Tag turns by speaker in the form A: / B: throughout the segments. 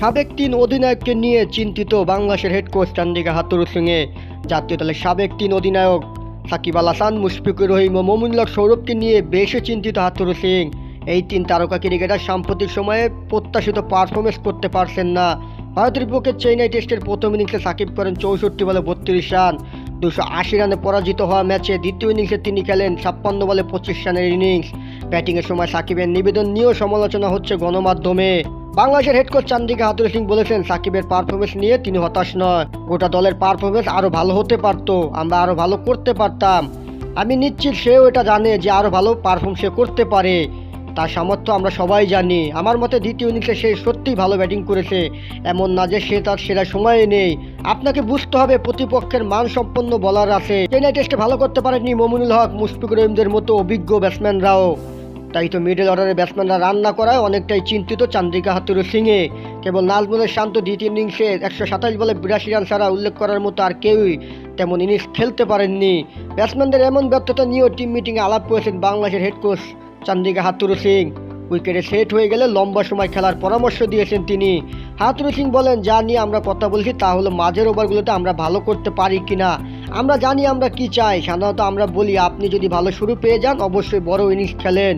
A: সাবেক তিন অধিনায়ককে নিয়ে চিন্তিত বাংলাদেশের head coach Chandika Hathurusingha. জাতীয় দলের সাবেক তিন অধিনায়ক সাকিব আল হাসান, মুশফিকুর রহিম ও মমিনুল্লাহ সৌরভকে নিয়ে বেশি চিন্তিত হাতুরু সিং। এই তিন তারকা ক্রিকেটার সাম্প্রতিক সময়ে প্রত্যাশিত পারফরমেন্স করতে পারছেন না। ভারতের বিপক্ষে চেন্নাই টেস্টের প্রথম ইনিংসে সাকিব করেন চৌষট্টি বলে বত্রিশ রান। দুশো আশি রানে পরাজিত হওয়া ম্যাচে দ্বিতীয় ইনিংসে তিনি খেলেন ছাপ্পান্ন বলে পঁচিশ রানের ইনিংস ব্যাটিংয়ের সময় সাকিবের নিবেদন নিয়েও সমালোচনা হচ্ছে গণমাধ্যমে। বাংলাদেশের head coach Chandika Hathurusingha বলেছেন, সাকিবের পারফরমেন্স নিয়ে তিনি হতাশ নয়। গোটা দলের পারফরমেন্স আরও ভালো হতে পারতো, আমরা আরও ভালো করতে পারতাম। আমি নিশ্চিত সেও এটা জানে যে আরও ভালো পারফর্ম সে করতে পারে। তার সামর্থ্য আমরা সবাই জানি। আমার মতে দ্বিতীয় ইনিংসে সে সত্যিই ভালো ব্যাটিং করেছে। এমন না যে সে তার সেরা সময়ে নেই। আপনাকে বুঝতে হবে, প্রতিপক্ষের মান সম্পন্ন বলার আছে। চেন্নাই টেস্টে ভালো করতে পারেননি মমিনুল হক, মুশফিকুর রহিমদের মতো অভিজ্ঞ ব্যাটসম্যানরাও তাই তো মিডল অর্ডারের ব্যাটসম্যানরা রান না করায় অনেকটাই চিন্তিত চান্দ্রিকা হাতুরু সিংয়ে। কেবল নাজমুলের শান্ত দ্বিতীয় ইনিংসে একশো সাতাশ বলে বিরাশি রান ছাড়া উল্লেখ করার মতো আর কেউই তেমন ইনিংস খেলতে পারেননি। ব্যাটসম্যানদের এমন ব্যর্থতা নিয়েও টিম মিটিংয়ে আলাপ করেছেন বাংলাদেশের head coach Chandika Hathurusingha. উইকেটে সেট হয়ে গেলে লম্বা সময় খেলার পরামর্শ দিয়েছেন তিনি। হাতুরু সিং বলেন, যা নিয়ে আমরা কথা বলছি তা হলো মাঝের ওভারগুলোতে আমরা ভালো করতে পারি কিনা। আমরা জানি আমরা কি চাই, সাধারণত আমরা বলি, আপনি যদি ভালো শুরু পেয়ে যান, অবশ্যই বড় ইনিংস খেলেন।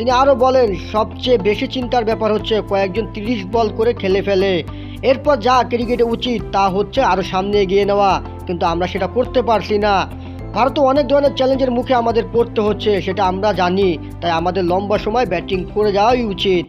A: তিনি আরও বলেন, সবচেয়ে বেশি চিন্তার ব্যাপার হচ্ছে কয়েকজন তিরিশ বল করে খেলে ফেলে। এরপর যা ক্রিকেটে উচিত তা হচ্ছে আরও সামনে এগিয়ে নেওয়া, কিন্তু আমরা সেটা করতে পারছি না। ভারতে অনেক ধরনের চ্যালেঞ্জের মুখে আমাদের পড়তে হচ্ছে, সেটা আমরা জানি, তাই আমাদের লম্বা সময় ব্যাটিং করে যাওয়াই উচিত।